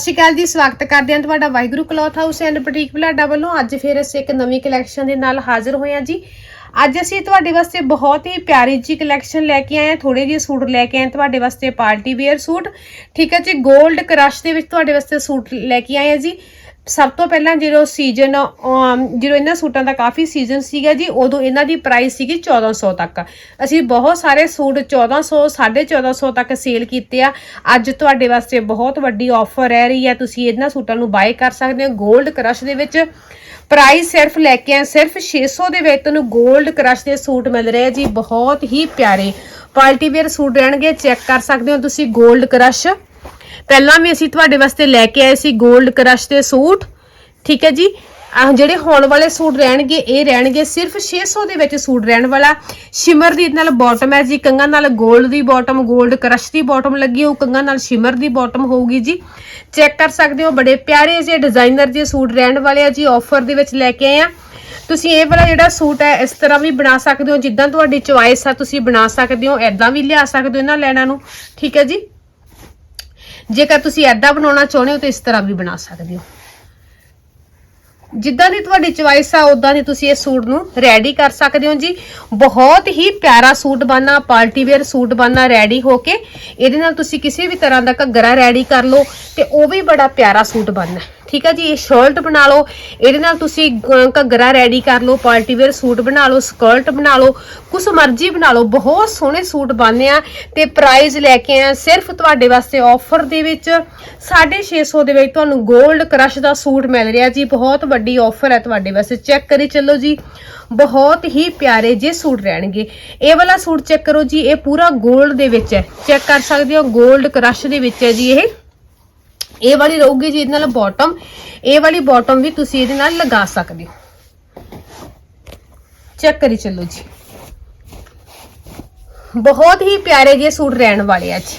ਸਤਿ ਸ਼੍ਰੀ ਅਕਾਲ ਜੀ, ਸਵਾਗਤ ਕਰਦੇ ਹਾਂ ਤੁਹਾਡਾ Waheguru cloth house and boutique Balada ਵੱਲੋਂ। ਅੱਜ ਫਿਰ ਅਸੀਂ ਇੱਕ ਨਵੀਂ ਕਲੈਕਸ਼ਨ ਦੇ ਨਾਲ ਹਾਜ਼ਰ ਹੋਏ ਹਾਂ ਜੀ। ਅੱਜ ਅਸੀਂ ਤੁਹਾਡੇ ਵਾਸਤੇ ਬਹੁਤ ਹੀ ਪਿਆਰੀ ਜੀ ਕਲੈਕਸ਼ਨ ਲੈ ਕੇ ਆਏ ਹਾਂ। ਥੋੜੇ ਜਿਹੇ ਸੂਟ ਲੈ ਕੇ ਆਏ ਤੁਹਾਡੇ ਵਾਸਤੇ, ਪਾਰਟੀ ਵੇਅਰ ਸੂਟ। ਠੀਕ ਹੈ ਜੀ 골ਡ ਕ੍ਰਸ਼ ਦੇ ਵਿੱਚ ਤੁਹਾਡੇ ਵਾਸਤੇ ਸੂਟ ਲੈ ਕੇ ਆਏ ਹਾਂ ਜੀ। ਸਭ ਤੋਂ ਪਹਿਲਾਂ ਜਦੋਂ ਸੀਜ਼ਨ ਜਦੋਂ ਇਹਨਾਂ ਸੂਟਾਂ ਦਾ ਕਾਫੀ ਸੀਜ਼ਨ ਸੀਗਾ ਜੀ, ਉਦੋਂ ਇਹਨਾਂ ਦੀ ਪ੍ਰਾਈਸ ਸੀਗੀ 1400 ਤੱਕ। ਅਸੀਂ ਬਹੁਤ ਸਾਰੇ ਸੂਟ 1400 1450 ਤੱਕ ਸੇਲ ਕੀਤੇ ਆ। ਅੱਜ ਤੁਹਾਡੇ ਵਾਸਤੇ ਬਹੁਤ ਵੱਡੀ ਆਫਰ ਰਹਿ ਰਹੀ ਹੈ। ਤੁਸੀਂ ਇਹਨਾਂ ਸੂਟਾਂ ਨੂੰ ਬਾਏ ਕਰ ਸਕਦੇ ਹੋ 골ਡ ਕਰਸ਼ ਦੇ ਵਿੱਚ। ਪ੍ਰਾਈਸ ਸਿਰਫ ਲੈ ਕੇ ਆ ਸਿਰਫ 600 ਦੇ ਵਿੱਚ ਤੁਹਾਨੂੰ 골ਡ ਕਰਸ਼ ਦੇ ਸੂਟ ਮਿਲ ਰਹੇ ਜੀ, ਬਹੁਤ ਹੀ ਪਿਆਰੇ। ਪਾਰਟੀ ਵੇਅਰ ਸੂਟ ਰਹਿਣਗੇ ਚੈੱਕ ਕਰ ਸਕਦੇ ਹੋ ਤੁਸੀਂ 골ਡ ਕਰਸ਼ ਪਹਿਲਾਂ ਵੀ ਅਸੀਂ ਤੁਹਾਡੇ ਵਾਸਤੇ ਲੈ ਕੇ ਆਏ ਸੀ 골ਡ ਕਰਸ਼ ਦੇ ਸੂਟ। ਠੀਕ ਹੈ ਜੀ? ਆਹ ਜਿਹੜੇ ਹੋਣ ਵਾਲੇ ਸੂਟ ਰਹਿਣਗੇ, ਇਹ ਰਹਿਣਗੇ ਸਿਰਫ 600 ਦੇ ਵਿੱਚ ਸੂਟ ਰਹਿਣ ਵਾਲਾ। ਸ਼ਿਮਰ ਦੀ ਨਾਲ ਬਾਟਮ ਹੈ ਜੀ, ਕੰਗਾ ਨਾਲ 골ਡ ਦੀ ਬਾਟਮ 골ਡ ਕਰਸ਼ ਦੀ ਬਾਟਮ ਲੱਗੀ ਹੋਊ, ਕੰਗਾ ਨਾਲ ਸ਼ਿਮਰ ਦੀ ਬਾਟਮ ਹੋਊਗੀ ਜੀ। ਚੈੱਕ ਕਰ ਸਕਦੇ ਹੋ, ਬੜੇ ਪਿਆਰੇ ਜਿਹੇ ਡਿਜ਼ਾਈਨਰ ਦੇ ਸੂਟ ਰਹਿਣ ਵਾਲੇ ਆ ਜੀ ਆਫਰ ਦੇ ਵਿੱਚ ਲੈ ਕੇ ਆਏ ਆ। ਤੁਸੀਂ ਇਹ ਵਾਲਾ ਜਿਹੜਾ ਸੂਟ ਹੈ, ਇਸ ਤਰ੍ਹਾਂ ਵੀ ਬਣਾ ਸਕਦੇ ਹੋ, ਜਿੱਦਾਂ ਤੁਹਾਡੀ ਚੁਆਇਸ ਆ, ਤੁਸੀਂ ਬਣਾ ਸਕਦੇ ਹੋ ਐਦਾਂ ਵੀ ਲਿਆ ਸਕਦੇ ਹੋ ਇਹਨਾਂ ਲੈਣਾ ਨੂੰ। ਠੀਕ ਹੈ ਜੀ? ਜੇਕਰ ਤੁਸੀਂ ਐਦਾਂ ਬਣਾਉਣਾ ਚਾਹੁੰਦੇ ਹੋ ਤਾਂ ਇਸ ਤਰ੍ਹਾਂ ਵੀ ਬਣਾ ਸਕਦੇ ਹੋ। ਜਿੱਦਾਂ ਦੀ ਤੁਹਾਡੀ ਚੁਆਇਸ ਆ ਉਦਾਂ ਦੀ ਤੁਸੀਂ ਇਹ ਸੂਟ ਨੂੰ ਰੈਡੀ ਕਰ ਸਕਦੇ ਹੋ ਜੀ। ਬਹੁਤ ਹੀ ਪਿਆਰਾ ਸੂਟ ਬਣਨਾ, ਪਾਰਟੀ ਵੇਅਰ ਸੂਟ ਬਣਨਾ ਰੈਡੀ ਹੋ ਕੇ, ਇਹਦੇ ਨਾਲ ਤੁਸੀਂ ਕਿਸੇ ਵੀ ਤਰ੍ਹਾਂ ਦਾ ਘੱਗਰਾ ਰੈਡੀ ਕਰ ਲਓ ਤੇ ਉਹ ਵੀ ਬੜਾ ਪਿਆਰਾ ਸੂਟ ਬਣਨਾ। ਠੀਕ ਹੈ ਜੀ, ਇਹ ਸ਼ਰਟ ਬਣਾ ਲਓ। ਇਹਦੇ ਨਾਲ ਤੁਸੀਂ ਘੱਗਰਾ ਰੈਡੀ ਕਰ ਲਓ, ਪਾਰਟੀ ਵੇਅਰ ਸੂਟ ਬਣਾ ਲਓ ਸਕਰਟ ਬਣਾ ਲਓ ਕੁਝ ਮਰਜ਼ੀ ਬਣਾ ਲਓ। ਬਹੁਤ ਸੋਹਣੇ ਸੂਟ ਬਣਨੇ ਆ ਤੇ ਪ੍ਰਾਈਜ਼ ਲੈ ਕੇ ਆਇਆ ਸਿਰਫ ਤੁਹਾਡੇ ਵਾਸਤੇ ਆਫਰ ਦੇ ਵਿੱਚ। 650 ਦੇ ਵਿੱਚ ਤੁਹਾਨੂੰ 골ਡ ਕਰਸ਼ ਦਾ ਸੂਟ ਮਿਲ ਰਿਹਾ ਜੀ। ਬਹੁਤ ਵੱਡੀ ਆਫਰ ਹੈ ਤੁਹਾਡੇ ਵਾਸਤੇ। ਚੈੱਕ ਕਰੀ ਚੱਲੋ ਜੀ। ਬਹੁਤ ਹੀ ਪਿਆਰੇ ਜੇ ਸੂਟ ਰਹਿਣਗੇ। ਇਹ ਵਾਲਾ ਸੂਟ ਚੈੱਕ ਕਰੋ ਜੀ। ਇਹ ਪੂਰਾ 골ਡ ਦੇ ਵਿੱਚ ਹੈ। ਚੈੱਕ ਕਰ ਸਕਦੇ ਹੋ 골ਡ ਕਰਸ਼ ਦੇ ਵਿੱਚ ਹੈ ਜੀ ਇਹ। ਇਹ ਵਾਲੀ ਰਹੂਗੀ ਜੀ ਇਹਦੇ ਨਾਲ ਬਾਟਮ ਇਹ ਵਾਲੀ ਬਾਟਮ ਵੀ ਤੁਸੀਂ ਇਹਦੇ ਨਾਲ ਲਗਾ ਸਕਦੇ ਹੋ। ਚੈੱਕ ਕਰੀ ਚੱਲੋ ਜੀ। ਬਹੁਤ ਹੀ ਪਿਆਰੇ ਜਿਹੇ ਸੂਟ ਰਹਿਣ ਵਾਲੇ ਆ ਜੀ।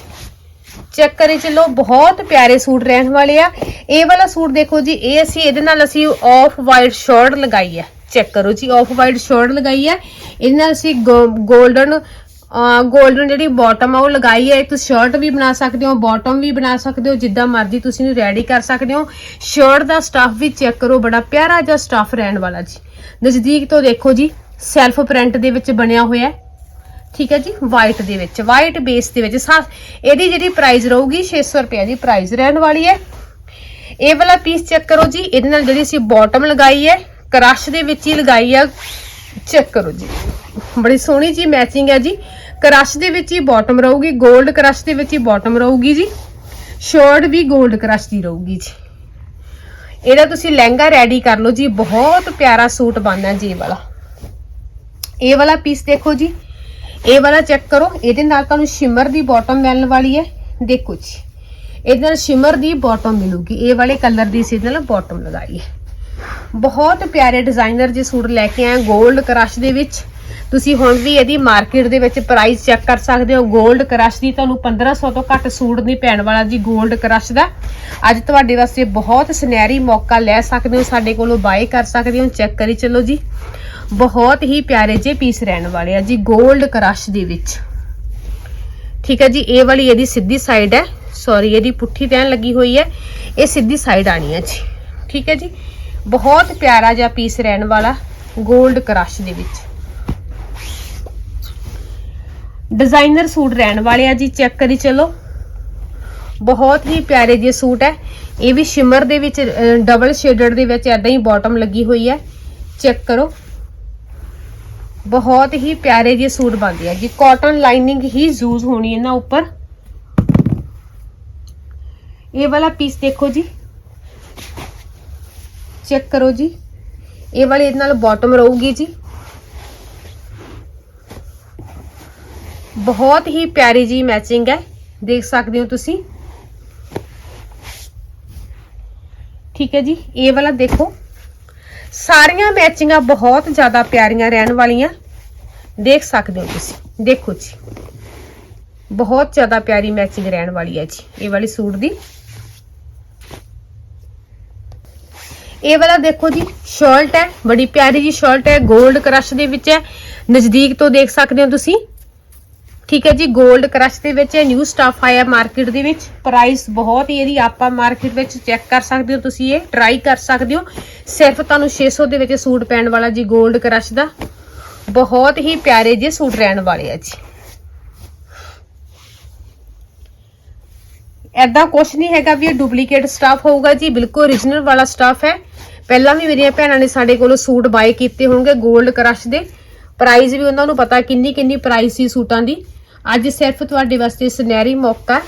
ਚੈੱਕ ਕਰੀ ਚੱਲੋ, ਬਹੁਤ ਪਿਆਰੇ ਸੂਟ ਰਹਿਣ ਵਾਲੇ ਆ। ਇਹ ਵਾਲਾ ਸੂਟ ਦੇਖੋ ਜੀ, ਇਹ ਅਸੀਂ ਇਹਦੇ ਨਾਲ ਅਸੀਂ ਆਫ ਵਾਈਟ ਸ਼ਰਟ ਲਗਾਈ ਹੈ ਚੈੱਕ ਕਰੋ ਜੀ ਆਫ ਵਾਈਟ ਸ਼ਰਟ ਲਗਾਈ ਹੈ ਇਹਦੇ ਨਾਲ ਅਸੀਂ 골ਡਨ 골ਡਨ ਜਿਹੜੀ ਬਾਟਮ ਆ, ਉਹ ਲਗਾਈ ਹੈ। ਤੁਸੀਂ ਸ਼ਰਟ ਵੀ ਬਣਾ ਸਕਦੇ ਹੋ ਬਾਟਮ ਵੀ ਬਣਾ ਸਕਦੇ ਹੋ, ਜਿੱਦਾਂ ਮਰਜ਼ੀ ਤੁਸੀਂ ਇਹਨੂੰ ਰੈਡੀ ਕਰ ਸਕਦੇ ਹੋ। ਸ਼ਰਟ ਦਾ ਸਟਫ ਵੀ ਚੈੱਕ ਕਰੋ, ਬੜਾ ਪਿਆਰਾ ਜਿਹਾ ਸਟਫ ਰਹਿਣ ਵਾਲਾ ਜੀ। ਨਜ਼ਦੀਕ ਤੋਂ ਦੇਖੋ ਜੀ ਸੈਲਫ ਪ੍ਰਿੰਟ ਦੇ ਵਿੱਚ ਬਣਿਆ ਹੋਇਆ ਹੈ। ਠੀਕ ਹੈ ਜੀ ਵਾਈਟ ਦੇ ਵਿੱਚ ਵਾਈਟ ਬੇਸ ਦੇ ਵਿੱਚ। ਸਾ- ਇਹਦੀ ਜਿਹੜੀ ਪ੍ਰਾਈਸ ਰਹੂਗੀ 600 ਰੁਪਏ ਦੀ ਪ੍ਰਾਈਸ ਰਹਿਣ ਵਾਲੀ ਹੈ। ਇਹ ਵਾਲਾ ਪੀਸ ਚੈੱਕ ਕਰੋ ਜੀ, ਇਹਦੇ ਨਾਲ ਜਿਹੜੀ ਅਸੀਂ ਬਾਟਮ ਲਗਾਈ ਹੈ ਕ੍ਰਸ਼ ਦੇ ਵਿੱਚ ਹੀ ਲਗਾਈ ਆ। ਚੈੱਕ ਕਰੋ ਜੀ। ਬੜੀ ਸੋਹਣੀ ਜੀ ਮੈਚਿੰਗ ਹੈ ਜੀ। ਕਰਸ਼ ਦੇ ਵਿੱਚ ਹੀ ਬਾਟਮ ਰਹੂਗੀ 골ਡ ਕਰਸ਼ ਦੇ ਵਿੱਚ ਹੀ ਬਾਟਮ ਰਹੂਗੀ ਜੀ। ਸ਼ੋਰਟ ਵੀ 골ਡ ਕਰਸ਼ ਦੀ ਰਹੂਗੀ ਜੀ। ਇਹਦਾ ਤੁਸੀਂ ਲਹਿੰਗਾ ਰੈਡੀ ਕਰ ਲਓ ਜੀ, ਬਹੁਤ ਪਿਆਰਾ ਸੂਟ ਬਣਨਾ ਜੀ ਇਹ ਵਾਲਾ। ਇਹ ਵਾਲਾ ਪੀਸ ਦੇਖੋ ਜੀ, ਇਹ ਵਾਲਾ ਚੈੱਕ ਕਰੋ, ਇਹਦੇ ਨਾਲ ਤੁਹਾਨੂੰ ਸ਼ਿਮਰ ਦੀ ਬਾਟਮ ਮਿਲਣ ਵਾਲੀ ਹੈ। ਦੇਖੋ ਜੀ, ਇਹਦੇ ਨਾਲ ਸ਼ਿਮਰ ਦੀ ਬਾਟਮ ਮਿਲੂਗੀ। ਇਹ ਵਾਲੇ ਕਲਰ ਦੀ ਸੀ ਨਾਲ ਬਾਟਮ ਲਗਾਈ ਹੈ। ਬਹੁਤ ਪਿਆਰੇ ਡਿਜ਼ਾਈਨਰ ਜੀ ਸੂਟ ਲੈ ਕੇ ਆਏ ਗੋਲਡ ਕਰਸ਼ ਦੇ ਵਿੱਚ। ਤੁਸੀਂ ਹੁਣ ਵੀ ਇਹਦੀ ਮਾਰਕੀਟ ਦੇ ਵਿੱਚ ਪ੍ਰਾਈਸ ਚੈੱਕ ਕਰ ਸਕਦੇ ਹੋ। 골ਡ ਕਰਸ਼ ਦੀ ਤੁਹਾਨੂੰ 1500 ਤੋਂ ਘੱਟ ਸੂਟ ਨਹੀਂ ਪੈਣ ਵਾਲਾ ਜੀ 골ਡ ਕਰਸ਼ ਦਾ। ਅੱਜ ਤੁਹਾਡੇ ਵਾਸਤੇ ਬਹੁਤ ਸੁਨਹਿਰੀ ਮੌਕਾ ਲੈ ਸਕਦੇ ਹੋ, ਸਾਡੇ ਕੋਲੋਂ ਬਾਏ ਕਰ ਸਕਦੇ ਹੋ ਚੈੱਕ ਕਰੀ ਚੱਲੋ ਜੀ। ਬਹੁਤ ਹੀ ਪਿਆਰੇ ਜੇ ਪੀਸ ਰਹਿਣ ਵਾਲੇ ਆ ਜੀ 골ਡ ਕਰਸ਼ ਦੇ ਵਿੱਚ। ਠੀਕ ਹੈ ਜੀ, ਇਹ ਵਾਲੀ ਇਹਦੀ ਸਿੱਧੀ ਸਾਈਡ ਹੈ। ਸੌਰੀ ਇਹਦੀ ਪੁੱਠੀ ਤੈਨ ਲੱਗੀ ਹੋਈ ਹੈ। ਇਹ ਸਿੱਧੀ ਸਾਈਡ ਆਣੀ ਹੈ ਜੀ। ਠੀਕ ਹੈ ਜੀ, ਬਹੁਤ ਪਿਆਰਾ ਜਿਹਾ ਪੀਸ ਰਹਿਣ ਵਾਲਾ 골ਡ ਕਰਸ਼ ਦੇ ਵਿੱਚ। ਡਿਜ਼ਾਈਨਰ ਸੂਟ ਰਹਿਣ ਵਾਲੇ ਆ ਜੀ ਚੈੱਕ ਕਰੀ ਚਲੋ। ਬਹੁਤ ਹੀ ਪਿਆਰੇ ਜਿਹੇ ਸੂਟ ਹੈ। ਇਹ ਵੀ ਸ਼ਿਮਰ ਦੇ ਵਿੱਚ ਡਬਲ ਸ਼ੇਡਡ ਦੇ ਵਿੱਚ ਐਦਾਂ ਹੀ ਬਾਟਮ ਲੱਗੀ ਹੋਈ ਹੈ। ਚੈੱਕ ਕਰੋ। ਬਹੁਤ ਹੀ ਪਿਆਰੇ ਜਿਹੇ ਸੂਟ ਬਣਦੇ ਆ ਜੀ। ਕਾਟਨ ਲਾਈਨਿੰਗ ਹੀ ਯੂਜ਼ ਹੋਣੀ ਇਹਨਾਂ ਉੱਪਰ। ਇਹ ਵਾਲਾ ਪੀਸ ਦੇਖੋ ਜੀ। ਚੈੱਕ ਕਰੋ ਜੀ। ਇਹ ਵਾਲੇ ਇਹਦੇ ਨਾਲ ਬਾਟਮ ਰਹੂਗੀ ਜੀ। ਬਹੁਤ ਹੀ ਪਿਆਰੀ ਜੀ ਮੈਚਿੰਗ ਹੈ। ਦੇਖ ਸਕਦੇ ਹੋ ਤੁਸੀਂ। ਠੀਕ ਹੈ ਜੀ, ਇਹ ਵਾਲਾ ਦੇਖੋ। ਸਾਰੀਆਂ ਮੈਚਿੰਗਾਂ ਬਹੁਤ ਜ਼ਿਆਦਾ ਪਿਆਰੀਆਂ ਰਹਿਣ ਵਾਲੀਆਂ। ਦੇਖ ਸਕਦੇ ਹੋ ਤੁਸੀਂ। ਦੇਖੋ ਜੀ। ਬਹੁਤ ਜ਼ਿਆਦਾ ਪਿਆਰੀ ਮੈਚਿੰਗ ਰਹਿਣ ਵਾਲੀ ਹੈ ਜੀ, ਇਹ ਵਾਲੀ ਸੂਟ ਦੀ। ਇਹ ਵਾਲਾ ਦੇਖੋ ਜੀ ਸ਼ਰਟ ਹੈ। ਬੜੀ ਪਿਆਰੀ ਜੀ ਸ਼ਰਟ ਹੈ। 골ਡ ਕ੍ਰਸ਼ ਦੇ ਵਿੱਚ ਹੈ। ਨਜ਼ਦੀਕ ਤੋਂ ਦੇਖ ਸਕਦੇ ਹੋ ਤੁਸੀਂ। ਠੀਕ ਹੈ ਜੀ 골ਡ ਕਰਸ਼ ਦੇ ਵਿੱਚ ਇਹ ਨਿਊ ਸਟਾਫ ਆਇਆ ਮਾਰਕੀਟ ਦੇ ਵਿੱਚ। ਪ੍ਰਾਈਸ ਬਹੁਤ ਹੀ ਇਹਦੀ ਆਪਾਂ ਮਾਰਕੀਟ ਵਿੱਚ ਚੈੱਕ ਕਰ ਸਕਦੇ ਹੋ ਤੁਸੀਂ ਇਹ ਟਰਾਈ ਕਰ ਸਕਦੇ ਹੋ। ਸਿਰਫ ਤੁਹਾਨੂੰ 600 ਦੇ ਵਿੱਚ ਸੂਟ ਪੈਣ ਵਾਲਾ ਜੀ 골ਡ ਕਰਸ਼ ਦਾ। ਬਹੁਤ ਹੀ ਪਿਆਰੇ ਜੇ ਸੂਟ ਰਹਿਣ ਵਾਲੇ ਆ ਜੀ। ਐਦਾਂ ਕੁਝ ਨਹੀਂ ਹੈਗਾ ਵੀ ਇਹ ਡੁਪਲੀਕੇਟ ਸਟਾਫ ਹੋਊਗਾ ਜੀ, ਬਿਲਕੁਲ origignal ਵਾਲਾ ਸਟਾਫ ਹੈ। ਪਹਿਲਾਂ ਵੀ ਮੇਰੀਆਂ ਭੈਣਾਂ ਨੇ ਸਾਡੇ ਕੋਲੋਂ ਸੂਟ ਬਾਏ ਕੀਤੇ ਹੋਣਗੇ 골ਡ ਕਰਸ਼ ਦੇ। ਪ੍ਰਾਈਸ ਵੀ ਉਹਨਾਂ ਨੂੰ ਪਤਾ ਕਿੰਨੀ ਕਿੰਨੀ ਪ੍ਰਾਈਸ ਸੀ ਸੂਟਾਂ ਦੀ। ਅੱਜ ਸਿਰਫ ਤੁਹਾਡੇ ਵਾਸਤੇ ਸੁਨਹਿਰੀ ਮੌਕਾ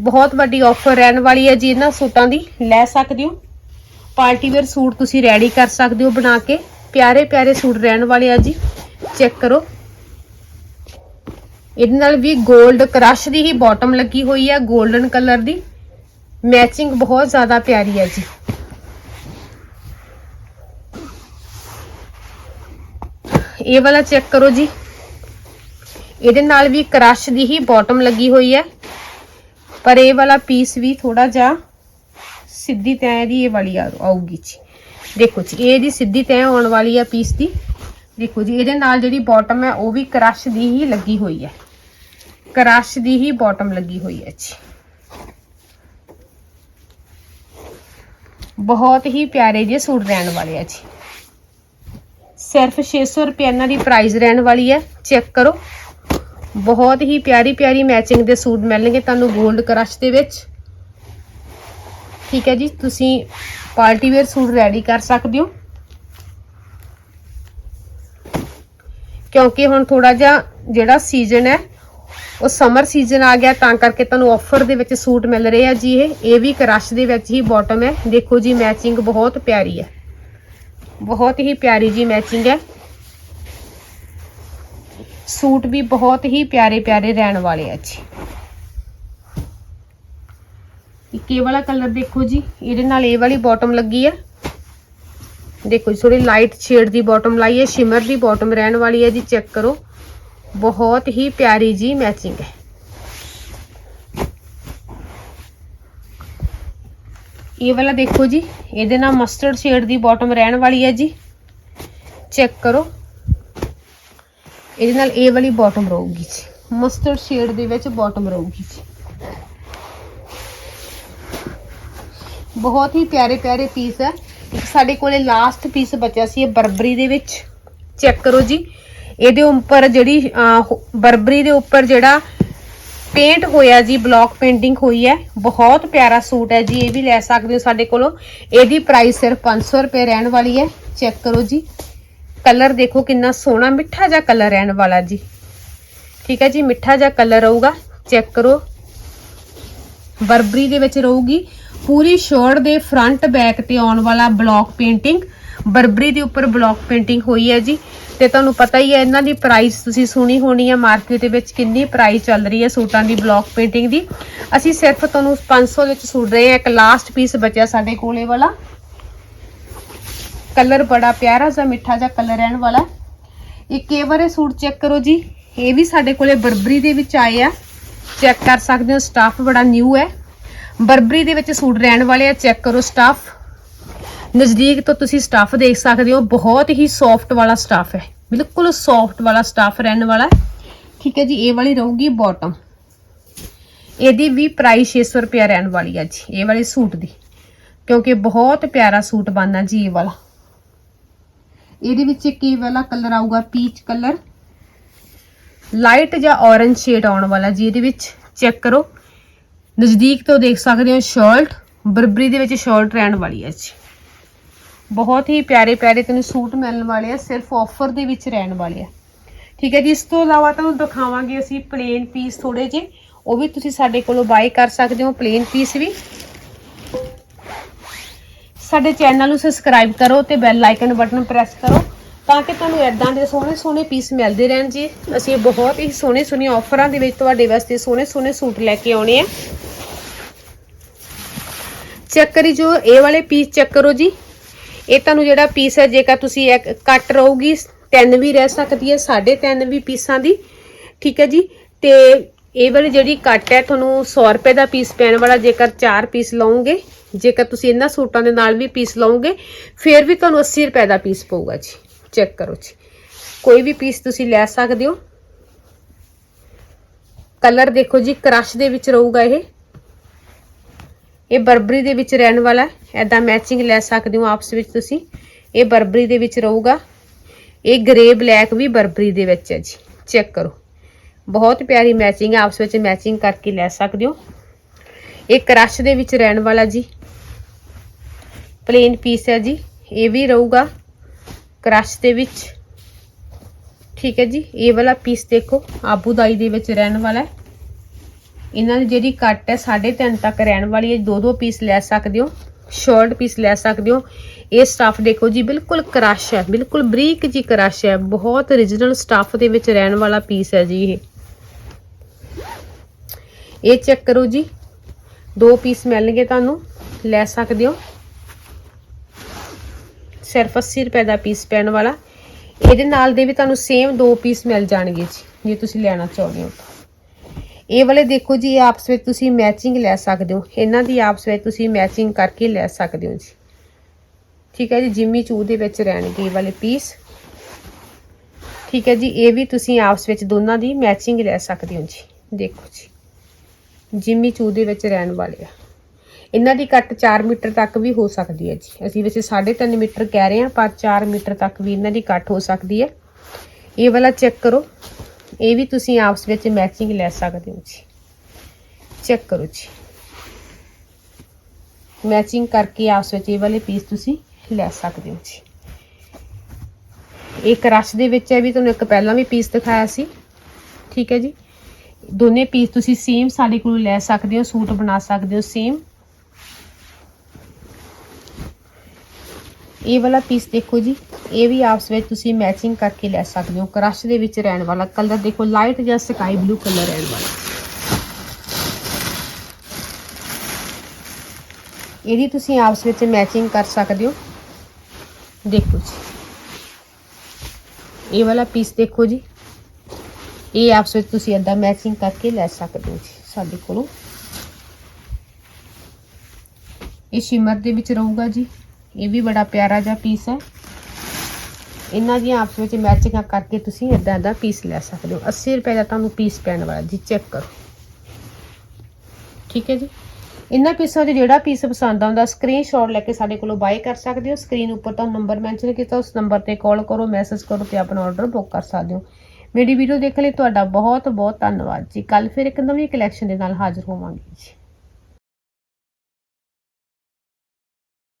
ਬਹੁਤ ਵੱਡੀ ਆਫਰ ਰਹਿਣ ਵਾਲੀ ਹੈ ਜੀ ਇਹਨਾਂ ਸੂਟਾਂ ਦੀ। ਲੈ ਸਕਦੇ ਹੋ। ਪਾਰਟੀ ਵੇਅਰ ਸੂਟ ਤੁਸੀਂ ਰੈਡੀ ਕਰ ਸਕਦੇ ਹੋ ਬਣਾ ਕੇ। ਪਿਆਰੇ ਪਿਆਰੇ ਸੂਟ ਰਹਿਣ ਵਾਲੇ ਆ ਜੀ। ਚੈੱਕ ਕਰੋ। ਇਹਦੇ ਨਾਲ ਵੀ 골ਡ ਕ੍ਰਸ਼ ਦੀ ਹੀ ਬਾਟਮ ਲੱਗੀ ਹੋਈ ਹੈ 골ਡਨ ਕਲਰ ਦੀ। ਮੈਚਿੰਗ ਬਹੁਤ ਜ਼ਿਆਦਾ ਪਿਆਰੀ ਹੈ ਜੀ। ਇਹ ਵਾਲਾ ਚੈੱਕ ਕਰੋ ਜੀ। ਇਹਦੇ ਨਾਲ ਵੀ ਕ੍ਰਸ਼ ਦੀ ਹੀ ਬਾਟਮ ਲੱਗੀ ਹੋਈ ਹੈ। ਪਰ ਇਹ ਵਾਲਾ ਪੀਸ ਵੀ ਥੋੜਾ ਜਿਹਾ ਸਿੱਧੀ ਤੈਂ ਦੀ ਇਹ ਵਾਲੀ ਆ- ਆਊਗੀ ਜੀ। ਦੇਖੋ ਜੀ, ਇਹ ਦੀ ਸਿੱਧੀ ਤੈਂ ਆਉਣ ਵਾਲੀ ਆ ਪੀਸ ਦੀ। ਦੇਖੋ ਜੀ, ਇਹਦੇ ਨਾਲ ਜਿਹੜੀ ਬਾਟਮ ਹੈ, ਉਹ ਵੀ ਕ੍ਰਸ਼ ਦੀ ਹੀ ਲੱਗੀ ਹੋਈ ਹੈ। ਕ੍ਰਸ਼ ਦੀ ਹੀ ਬਾਟਮ ਲੱਗੀ ਹੋਈ ਹੈ ਜੀ। ਬਹੁਤ ਹੀ ਪਿਆਰੇ ਜਿਹੇ ਸੂਟ ਰਹਿਣ ਵਾਲੇ ਆ ਜੀ। ਸਿਰਫ 600 ਰੁਪਏ ਇਹਨਾਂ ਦੀ ਪ੍ਰਾਈਸ ਰਹਿਣ ਵਾਲੀ ਹੈ। ਚੈੱਕ ਕਰੋ। ਬਹੁਤ ਹੀ ਪਿਆਰੀ ਪਿਆਰੀ ਮੈਚਿੰਗ ਦੇ ਸੂਟ ਮਿਲਣਗੇ ਤੁਹਾਨੂੰ 골ਡ ਕ੍ਰਸ਼ ਦੇ ਵਿੱਚ। ਠੀਕ ਹੈ ਜੀ, ਤੁਸੀਂ ਪਾਰਟੀ ਵੇਅਰ ਸੂਟ ਰੈਡੀ ਕਰ ਸਕਦੇ ਹੋ। ਕਿਉਂਕਿ ਹੁਣ ਥੋੜਾ ਜਿਹਾ ਜਿਹੜਾ ਸੀਜ਼ਨ ਹੈ, ਉਹ ਸਮਰ ਸੀਜ਼ਨ ਆ ਗਿਆ, ਤਾਂ ਕਰਕੇ ਤੁਹਾਨੂੰ ਆਫਰ ਦੇ ਵਿੱਚ ਸੂਟ ਮਿਲ ਰਹੇ ਆ ਜੀ ਇਹ। ਇਹ ਵੀ ਕ੍ਰਸ਼ ਦੇ ਵਿੱਚ ਹੀ ਬਾਟਮ ਹੈ। ਦੇਖੋ ਜੀ ਮੈਚਿੰਗ ਬਹੁਤ ਪਿਆਰੀ ਹੈ। ਬਹੁਤ ਹੀ ਪਿਆਰੀ ਜੀ ਮੈਚਿੰਗ ਹੈ। ਸੂਟ ਵੀ ਬਹੁਤ ਹੀ ਪਿਆਰੇ ਪਿਆਰੇ ਰਹਿਣ ਵਾਲੇ ਆ ਜੀ। ਇੱਕ ਇਹ ਵਾਲਾ ਕਲਰ ਦੇਖੋ ਜੀ, ਇਹਦੇ ਨਾਲ ਇਹ ਵਾਲੀ ਬਾਟਮ ਲੱਗੀ ਹੈ ਦੇਖੋ ਜੀ ਥੋੜੀ ਲਾਈਟ ਸ਼ੇਡ ਦੀ ਬਾਟਮ ਲਾਈ ਹੈ ਸ਼ਿਮਰ ਦੀ ਬਾਟਮ ਰਹਿਣ ਵਾਲੀ ਹੈ ਜੀ ਚੈੱਕ ਕਰੋ। ਬਹੁਤ ਹੀ ਪਿਆਰੀ ਜੀ ਮੈਚਿੰਗ ਹੈ। ਇਹ ਵਾਲਾ ਦੇਖੋ ਜੀ, ਇਹਦੇ ਨਾਲ ਮਸਟਰਡ ਸ਼ੇਡ ਦੀ ਬਾਟਮ ਰਹਿਣ ਵਾਲੀ ਹੈ ਜੀ। ਚੈੱਕ ਕਰੋ। ਇਹਦੇ ਨਾਲ ਇਹ ਵਾਲੀ ਬਾਟਮ ਰਹੂਗੀ ਜੀ। ਮਸਟਰਡ ਸ਼ੇਡ ਦੇ ਵਿੱਚ ਬਾਟਮ ਰਹੂਗੀ ਜੀ। ਬਹੁਤ ਹੀ ਪਿਆਰੇ ਪਿਆਰੇ ਪੀਸ ਹੈ ਇੱਕ ਸਾਡੇ ਕੋਲੇ ਲਾਸਟ ਪੀਸ ਬਚਿਆ ਸੀ ਇਹ ਬਰਬਰੀ ਦੇ ਵਿੱਚ। ਚੈੱਕ ਕਰੋ ਜੀ। ਇਹਦੇ ਉੱਪਰ ਜਿਹੜੀ ਬਰਬਰੀ ਦੇ ਉੱਪਰ ਜਿਹੜਾ ਪੇਂਟ ਹੋਇਆ ਜੀ ਬਲੌਕ ਪੇਂਟਿੰਗ ਹੋਈ ਹੈ। ਬਹੁਤ ਪਿਆਰਾ ਸੂਟ ਹੈ ਜੀ, ਇਹ ਵੀ ਲੈ ਸਕਦੇ ਹੋ ਸਾਡੇ ਕੋਲੋਂ। ਇਹਦੀ ਪ੍ਰਾਈਸ ਸਿਰਫ 500 ਰੁਪਏ ਰਹਿਣ ਵਾਲੀ ਹੈ। ਚੈੱਕ ਕਰੋ ਜੀ। ਕਲਰ ਦੇਖੋ ਕਿੰਨਾ ਸੋਹਣਾ, ਮਿੱਠਾ ਜਿਹਾ ਕਲਰ ਰਹਿਣ ਵਾਲਾ ਜੀ। ਠੀਕ ਹੈ ਜੀ, ਮਿੱਠਾ ਜਿਹਾ ਕਲਰ ਰਹੂਗਾ, ਚੈੱਕ ਕਰੋ। ਬਰਬਰੀ ਦੇ ਵਿੱਚ ਰਹੂਗੀ। ਪੂਰੀ ਸ਼ਰਟ ਦੇ ਫਰੰਟ ਬੈਕ ਤੇ ਆਉਣ ਵਾਲਾ ਬਲੌਕ ਪੇਂਟਿੰਗ ਬਰਬਰੀ ਦੇ ਉੱਪਰ ਬਲੌਕ ਪੇਂਟਿੰਗ ਹੋਈ ਹੈ ਜੀ। ਤੇ ਤੁਹਾਨੂੰ ਪਤਾ ਹੀ ਹੈ, ਇਹਨਾਂ ਦੀ ਪ੍ਰਾਈਸ ਤੁਸੀਂ ਸੁਣੀ ਹੋਣੀ ਹੈ ਮਾਰਕੀਟ ਦੇ ਵਿੱਚ ਕਿੰਨੀ ਪ੍ਰਾਈਸ ਚੱਲ ਰਹੀ ਹੈ ਸੂਟਾਂ ਦੀ ਬਲੌਕ ਪੇਂਟਿੰਗ ਦੀ। ਅਸੀਂ ਸਿਰਫ ਤੁਹਾਨੂੰ 500 ਵਿੱਚ ਸੂਟ ਰਹੇ ਹਾਂ, ਇੱਕ ਲਾਸਟ ਪੀਸ ਬਚਿਆ ਸਾਡੇ ਕੋਲੇ ਵਾਲਾ। ਕਲਰ ਬੜਾ ਪਿਆਰਾ ਜਿਹਾ, ਮਿੱਠਾ ਜਿਹਾ ਕਲਰ ਰਹਿਣ ਵਾਲਾ। ਇੱਕ ਇਹ ਵਾਲੇ ਸੂਟ ਚੈੱਕ ਕਰੋ ਜੀ। ਇਹ ਵੀ ਸਾਡੇ ਕੋਲੇ ਬਰਬਰੀ ਦੇ ਵਿੱਚ ਆਏ ਆ। ਚੈੱਕ ਕਰ ਸਕਦੇ ਹੋ ਸਟਾਫ ਬੜਾ ਨਿਊ ਹੈ। ਬਰਬਰੀ ਦੇ ਵਿੱਚ ਸੂਟ ਰਹਿਣ ਵਾਲੇ ਆ ਚੈੱਕ ਕਰੋ ਸਟਾਫ ਨਜ਼ਦੀਕ ਤੋਂ ਤੁਸੀਂ ਸਟਾਫ ਦੇਖ ਸਕਦੇ ਹੋ, ਬਹੁਤ ਹੀ ਸੌਫਟ ਵਾਲਾ ਸਟਾਫ ਹੈ। ਬਿਲਕੁਲ ਸੌਫਟ ਵਾਲਾ ਸਟਾਫ ਰਹਿਣ ਵਾਲਾ ਠੀਕ ਹੈ ਜੀ, ਇਹ ਵਾਲੀ ਰਹੂਗੀ ਬਾਟਮ ਇਹਦੀ ਵੀ ਪ੍ਰਾਈਸ 600 ਰੁਪਏ ਰਹਿਣ ਵਾਲੀ ਹੈ ਜੀ, ਇਹ ਵਾਲੇ ਸੂਟ ਦੀ। ਕਿਉਂਕਿ ਬਹੁਤ ਪਿਆਰਾ ਸੂਟ ਬਣਨਾ ਜੀ, ਇਹ ਵਾਲਾ। ਇਹਦੇ ਵਿੱਚ ਇੱਕ ਇਹ ਵਾਲਾ ਕਲਰ ਆਊਗਾ? ਪੀਚ ਕਲਰ ਲਾਈਟ ਜਾਂ ਔਰੰਜ ਸ਼ੇਡ ਆਉਣ ਵਾਲਾ ਜੀ, ਇਹਦੇ ਵਿੱਚ ਚੈੱਕ ਕਰੋ। ਨਜ਼ਦੀਕ ਤੋਂ ਦੇਖ ਸਕਦੇ ਹੋ ਸ਼ਰਟ ਬਰਬਰੀ ਦੇ ਵਿੱਚ ਸ਼ਰਟ ਰਹਿਣ ਵਾਲੀ ਹੈ ਜੀ। ਬਹੁਤ ਹੀ ਪਿਆਰੇ ਪਿਆਰੇ ਤੈਨੂੰ ਸੂਟ ਮਿਲਣ ਵਾਲੇ ਆ, ਸਿਰਫ ਆਫਰ ਦੇ ਵਿੱਚ ਰਹਿਣ ਵਾਲੇ ਆ। ਠੀਕ ਹੈ ਜੀ, ਇਸ ਤੋਂ ਇਲਾਵਾ ਤੁਹਾਨੂੰ ਦਿਖਾਵਾਂਗੇ ਅਸੀਂ ਪਲੇਨ ਪੀਸ ਥੋੜੇ ਜਿਹੇ। ਉਹ ਵੀ ਤੁਸੀਂ ਸਾਡੇ ਕੋਲੋਂ ਬਾਈ ਕਰ ਸਕਦੇ ਹੋ ਪਲੇਨ ਪੀਸ ਵੀ। ਸਾਡੇ ਚੈਨਲ ਨੂੰ ਸਬਸਕ੍ਰਾਈਬ ਕਰੋ ਤੇ ਬੈਲ ਆਈਕਨ ਬਟਨ ਪ੍ਰੈਸ ਕਰੋ ਤਾਂ ਕਿ ਤੁਹਾਨੂੰ ਐਦਾਂ ਦੇ ਸੋਹਣੇ ਸੋਹਣੇ ਪੀਸ ਮਿਲਦੇ ਰਹਿਣ ਜੀ। ਅਸੀਂ ਬਹੁਤ ਹੀ ਸੋਹਣੇ ਸੋਹਣੇ ਆਫਰਾਂ ਦੇ ਵਿੱਚ ਤੁਹਾਡੇ ਵਾਸਤੇ ਸੋਹਣੇ ਸੋਹਣੇ ਸੂਟ ਲੈ ਕੇ ਆਉਣੇ ਆ। ਚੈੱਕ ਕਰੀ ਜੋ ਇਹ ਵਾਲੇ ਪੀਸ ਚੈੱਕ ਕਰੋ ਜੀ। ਇਹ ਤੁਹਾਨੂੰ ਜਿਹੜਾ ਪੀਸ ਹੈ, ਜੇਕਰ ਤੁਸੀਂ ਇੱਕ ਕੱਟ ਰਹੂਗੀ, ਤਿੰਨ ਵੀ ਰਹਿ ਸਕਦੀ ਹੈ, ਸਾਢੇ ਤਿੰਨ ਵੀ ਪੀਸਾਂ ਦੀ। ਠੀਕ ਹੈ ਜੀ? ਤੇ ਇਹ ਵਾਲੀ ਜਿਹੜੀ ਕੱਟ ਹੈ, ਤੁਹਾਨੂੰ 100 ਰੁਪਏ ਦਾ ਪੀਸ ਪੈਣ ਵਾਲਾ, ਜੇਕਰ 4 ਪੀਸ ਲਓਗੇ ਜੇਕਰ ਤੁਸੀਂ ਇਹਨਾਂ ਸੂਟਾਂ ਦੇ ਨਾਲ ਵੀ ਪੀਸ ਲਓਗੇ, ਫਿਰ ਵੀ ਤੁਹਾਨੂੰ 80 ਰੁਪਏ ਦਾ ਪੀਸ ਪਊਗਾ ਜੀ। ਚੈੱਕ ਕਰੋ ਜੀ। ਕੋਈ ਵੀ ਪੀਸ ਤੁਸੀਂ ਲੈ ਸਕਦੇ ਹੋ। ਕਲਰ ਦੇਖੋ ਜੀ, ਕ੍ਰਸ਼ ਦੇ ਵਿੱਚ ਰਹੂਗਾ ਇਹ। ਇਹ ਬਰਬਰੀ ਦੇ ਵਿੱਚ ਰਹਿਣ ਵਾਲਾ ਹੈ। ਐਦਾਂ ਮੈਚਿੰਗ ਲੈ ਸਕਦੇ ਹੋ ਆਪਸ ਵਿੱਚ ਤੁਸੀਂ। ਇਹ ਬਰਬਰੀ ਦੇ ਵਿੱਚ ਰਹੂਗਾ। ਇਹ ਗ੍ਰੇ ਬਲੈਕ ਵੀ ਬਰਬਰੀ ਦੇ ਵਿੱਚ ਹੈ ਜੀ। ਚੈੱਕ ਕਰੋ। ਬਹੁਤ ਪਿਆਰੀ ਮੈਚਿੰਗ ਹੈ। ਆਪਸ ਵਿੱਚ ਮੈਚਿੰਗ ਕਰਕੇ ਲੈ ਸਕਦੇ ਹੋ। ਇਹ ਕ੍ਰਸ਼ ਦੇ ਵਿੱਚ ਰਹਿਣ ਵਾਲਾ ਜੀ। ਪਲੇਨ ਪੀਸ ਹੈ ਜੀ, ਇਹ ਵੀ ਰਹੂਗਾ ਕ੍ਰਸ਼ ਦੇ ਵਿੱਚ। ਠੀਕ ਹੈ ਜੀ, ਇਹ ਵਾਲਾ ਪੀਸ ਦੇਖੋ ਆਬੂਦਾਈ ਦੇ ਵਿੱਚ ਰਹਿਣ ਵਾਲਾ ਹੈ। ਇਹਨਾਂ ਦੀ ਜਿਹੜੀ ਕੱਟ ਹੈ 3.5 ਤੱਕ ਰਹਿਣ ਵਾਲੀ ਹੈ। ਦੋ ਦੋ ਪੀਸ ਲੈ ਸਕਦੇ ਹੋ ਸ਼ਾਰਟ ਪੀਸ ਲੈ ਸਕਦੇ ਹੋ। ਇਹ ਸਟਫ ਦੇਖੋ ਜੀ, ਬਿਲਕੁਲ ਕ੍ਰਸ਼ ਹੈ, ਬਿਲਕੁਲ ਬਰੀਕ ਜੀ ਕ੍ਰਸ਼ ਹੈ। ਬਹੁਤ origignal ਸਟਫ ਦੇ ਵਿੱਚ ਰਹਿਣ ਵਾਲਾ ਪੀਸ ਹੈ ਜੀ ਇਹ। ਇਹ ਚੈੱਕ ਕਰੋ ਜੀ, ਦੋ ਪੀਸ ਮਿਲਣਗੇ ਤੁਹਾਨੂੰ, ਲੈ ਸਕਦੇ ਹੋ। ਸਿਰਫ 80 ਰੁਪਏ ਦਾ ਪੀਸ ਪੈਣ ਵਾਲਾ। ਇਹਦੇ ਨਾਲ ਦੇ ਵੀ ਤੁਹਾਨੂੰ ਸੇਮ ਦੋ ਪੀਸ ਮਿਲ ਜਾਣਗੇ ਜੀ, ਜੇ ਤੁਸੀਂ ਲੈਣਾ ਚਾਹੁੰਦੇ ਹੋ ਤਾਂ। ਇਹ ਵਾਲੇ ਦੇਖੋ ਜੀ, ਇਹ ਆਪਸ ਵਿੱਚ ਤੁਸੀਂ ਮੈਚਿੰਗ ਲੈ ਸਕਦੇ ਹੋ। ਇਹਨਾਂ ਦੀ ਆਪਸ ਵਿੱਚ ਤੁਸੀਂ ਮੈਚਿੰਗ ਕਰਕੇ ਲੈ ਸਕਦੇ ਹੋ ਜੀ। ਠੀਕ ਹੈ ਜੀ, ਜਿੰਮੀ ਚੂ ਦੇ ਵਿੱਚ ਰਹਿਣਗੇ ਇਹ ਵਾਲੇ ਪੀਸ ਠੀਕ ਹੈ ਜੀ, ਇਹ ਵੀ ਤੁਸੀਂ ਆਪਸ ਵਿੱਚ ਦੋਨਾਂ ਦੀ ਮੈਚਿੰਗ ਲੈ ਸਕਦੇ ਹੋ ਜੀ। ਦੇਖੋ ਜੀ, ਜਿੰਮੀ ਚੂ ਦੇ ਵਿੱਚ ਰਹਿਣ ਵਾਲੇ ਆ। ਇਹਨਾਂ ਦੀ ਕੱਟ 4 ਮੀਟਰ ਤੱਕ ਵੀ ਹੋ ਸਕਦੀ ਹੈ ਜੀ। ਅਸੀਂ ਵੈਸੇ 3.5 ਮੀਟਰ ਕਹਿ ਰਹੇ ਹਾਂ, ਪਰ 4 ਮੀਟਰ ਤੱਕ ਵੀ ਇਹਨਾਂ ਦੀ ਕੱਟ ਹੋ ਸਕਦੀ ਹੈ। ਇਹ ਵਾਲਾ ਚੈੱਕ ਕਰੋ। ਇਹ ਵੀ ਤੁਸੀਂ ਆਪਸ ਵਿੱਚ ਮੈਚਿੰਗ ਲੈ ਸਕਦੇ ਹੋ ਜੀ। ਚੈੱਕ ਕਰੋ ਜੀ। ਮੈਚਿੰਗ ਕਰਕੇ ਆਪਸ ਵਿੱਚ ਇਹ ਵਾਲੇ ਪੀਸ ਤੁਸੀਂ ਲੈ ਸਕਦੇ ਹੋ ਜੀ। ਇੱਕ ਰਸ਼ ਦੇ ਵਿੱਚ ਹੈ ਵੀ ਤੁਹਾਨੂੰ ਇੱਕ ਪਹਿਲਾਂ ਵੀ ਪੀਸ ਦਿਖਾਇਆ ਸੀ। ਠੀਕ ਹੈ ਜੀ। ਦੋਨੇ ਪੀਸ ਤੁਸੀਂ ਸੇਮ ਸਾਡੇ ਕੋਲੋਂ ਲੈ ਸਕਦੇ ਹੋ, ਸੂਟ ਬਣਾ ਸਕਦੇ ਹੋ ਸੇਮ ਇਹ ਵਾਲਾ ਪੀਸ ਦੇਖੋ ਜੀ, ਇਹ ਵੀ ਆਪਸ ਵਿੱਚ ਤੁਸੀਂ ਮੈਚਿੰਗ ਕਰਕੇ ਲੈ ਸਕਦੇ ਹੋ। ਕ੍ਰਸ਼ ਦੇ ਵਿੱਚ ਰਹਿਣ ਵਾਲਾ ਕਲਰ ਦੇਖੋ ਲਾਈਟ ਜਾਂ ਸਕਾਈ ਬਲੂ ਕਲਰ ਰਹਿਣ ਵਾਲਾ। ਇਹਦੀ ਤੁਸੀਂ ਆਪਸ ਵਿੱਚ ਮੈਚਿੰਗ ਕਰ ਸਕਦੇ ਹੋ। ਦੇਖੋ ਜੀ। ਇਹ ਵਾਲਾ ਪੀਸ ਦੇਖੋ ਜੀ। ਇਹ ਆਪਸ ਵਿੱਚ ਤੁਸੀਂ ਏਦਾਂ ਮੈਚਿੰਗ ਕਰਕੇ ਲੈ ਸਕਦੇ ਹੋ ਜੀ, ਸਾਡੇ ਕੋਲੋਂ। ਇਹ ਸ਼ਿਮਰ ਦੇ ਵਿੱਚ ਰਹੂਗਾ ਜੀ। ਇਹ ਵੀ ਬੜਾ ਪਿਆਰਾ ਜਿਹਾ ਪੀਸ ਹੈ। ਇਹਨਾਂ ਦੀਆਂ ਆਪਸ ਵਿੱਚ ਮੈਚਿੰਗਾਂ ਕਰਕੇ ਤੁਸੀਂ ਇਦਾਂ ਦਾ ਪੀਸ ਲੈ ਸਕਦੇ ਹੋ। 80 ਰੁਪਏ ਦਾ ਤੁਹਾਨੂੰ ਪੀਸ ਪੈਣ ਵਾਲਾ ਜੀ ਚੈੱਕ ਕਰੋ। ਠੀਕ ਹੈ ਜੀ? ਇਹਨਾਂ ਪੀਸਾਂ 'ਚ ਜਿਹੜਾ ਪੀਸ ਪਸੰਦ ਆਉਂਦਾ ਸਕਰੀਨਸ਼ਾਟ ਲੈ ਕੇ ਸਾਡੇ ਕੋਲੋਂ ਬਾਏ ਕਰ ਸਕਦੇ ਹੋ। ਸਕਰੀਨ ਉੱਪਰ ਤੁਹਾਨੂੰ ਨੰਬਰ ਮੈਂਸ਼ਨ ਕੀਤਾ, ਉਸ ਨੰਬਰ ਤੇ ਕਾਲ ਕਰੋ ਮੈਸੇਜ ਕਰੋ ਤੇ ਆਪਣਾ ਆਰਡਰ ਬੁੱਕ ਕਰ ਸਕਦੇ ਹੋ। ਮੇਰੀ ਵੀਡੀਓ ਦੇਖਣ ਲਈ ਤੁਹਾਡਾ ਬਹੁਤ ਬਹੁਤ ਧੰਨਵਾਦ ਜੀ। ਕੱਲ ਫਿਰ ਇੱਕ ਨਵੀਂ ਕਲੈਕਸ਼ਨ ਦੇ ਨਾਲ ਹਾਜ਼ਰ ਹੋਵਾਂਗੇ ਜੀ।